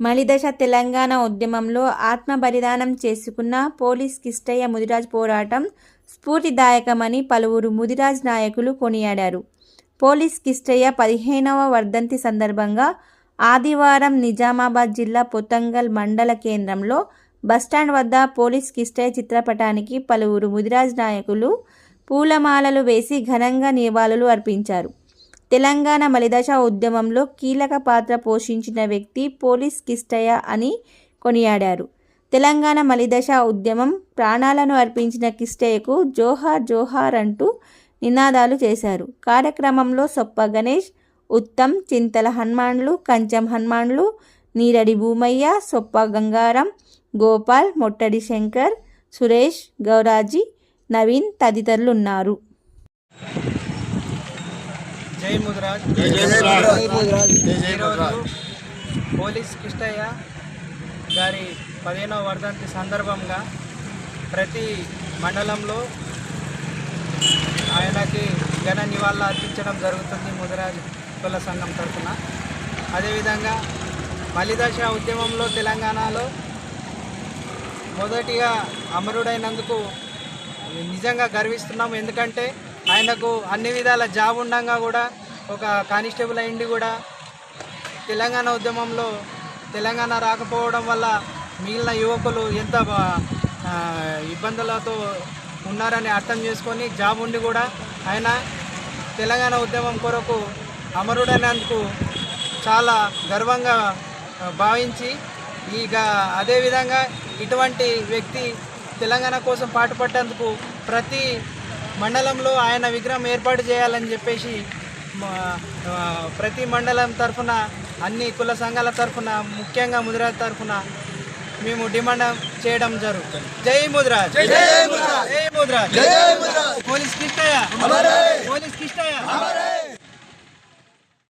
మలిదశ తెలంగాణ ఉద్యమంలో ఆత్మ బలిదానం చేసుకున్న పోలీస్ కిష్టయ్య ముదిరాజ్ పోరాటం స్ఫూర్తిదాయకమని పలువురు ముదిరాజ్ నాయకులు కొనియాడారు. పోలీస్ కిష్టయ్య పదిహేనవ వర్ధంతి సందర్భంగా ఆదివారం నిజామాబాద్ జిల్లా పొతంగల్ మండల కేంద్రంలో బస్టాండ్ వద్ద పోలీస్ కిష్టయ్య చిత్రపటానికి పలువురు ముదిరాజ్ నాయకులు పూలమాలలు వేసి ఘనంగా నివాళులు అర్పించారు. తెలంగాణ మలిదశ ఉద్యమంలో కీలక పాత్ర పోషించిన వ్యక్తి పోలీస్ కిష్టయ్య అని కొనియాడారు. తెలంగాణ మలిదశ ఉద్యమం ప్రాణాలను అర్పించిన కిష్టయ్యకు జోహార్ జోహార్ అంటూ నినాదాలు చేశారు. కార్యక్రమంలో సొప్ప గణేష్ ఉత్తమ్ చింతల హనుమాన్లు కంచం హనుమాన్లు నీరడి భూమయ్య సొప్ప గంగారం గోపాల్ మొట్టడి శంకర్ సురేష్ గౌరాజీ నవీన్ తదితరులు ఉన్నారు జై ముదిరాజ్. పోలీస్ కిష్టయ్య గారి పదిహేనవ వర్ధంతి సందర్భంగా ప్రతి మండలంలో ఆయనకి ఘన నివాళులు అర్పించడం జరుగుతుంది ముదిరాజ్ కుల సంఘం తరఫున. అదేవిధంగా మలిదశ ఉద్యమంలో తెలంగాణలో మొదటిగా అమరుడైనందుకు నిజంగా గర్విస్తున్నాము. ఎందుకంటే ఆయనకు అన్ని విధాల జాబ్ ఉండగా కూడా ఒక కానిస్టేబుల్ అయింది కూడా. తెలంగాణ ఉద్యమంలో తెలంగాణ రాకపోవడం వల్ల మిగిలిన యువకులు ఎంత ఇబ్బందులతో ఉన్నారని అర్థం చేసుకొని జాబ్ ఉండి కూడా ఆయన తెలంగాణ ఉద్యమం కొరకు అమరుడైనందుకు చాలా గర్వంగా భావించి ఇక అదేవిధంగా ఇటువంటి వ్యక్తి తెలంగాణ కోసం పాటుపడ్డందుకు ప్రతి మండలంలో ఆయన విగ్రహం ఏర్పాటు చేయాలని చెప్పేసి ప్రతి మండలం తరఫున అన్ని కుల సంఘాల తరఫున ముఖ్యంగా ముదిరాజ్ తరఫున మేము డిమాండ్ చేయడం జరుగుతుంది. జై ముదిరాజ్. జై ముదిరాజ్. పోలీస్ కిష్టయ్య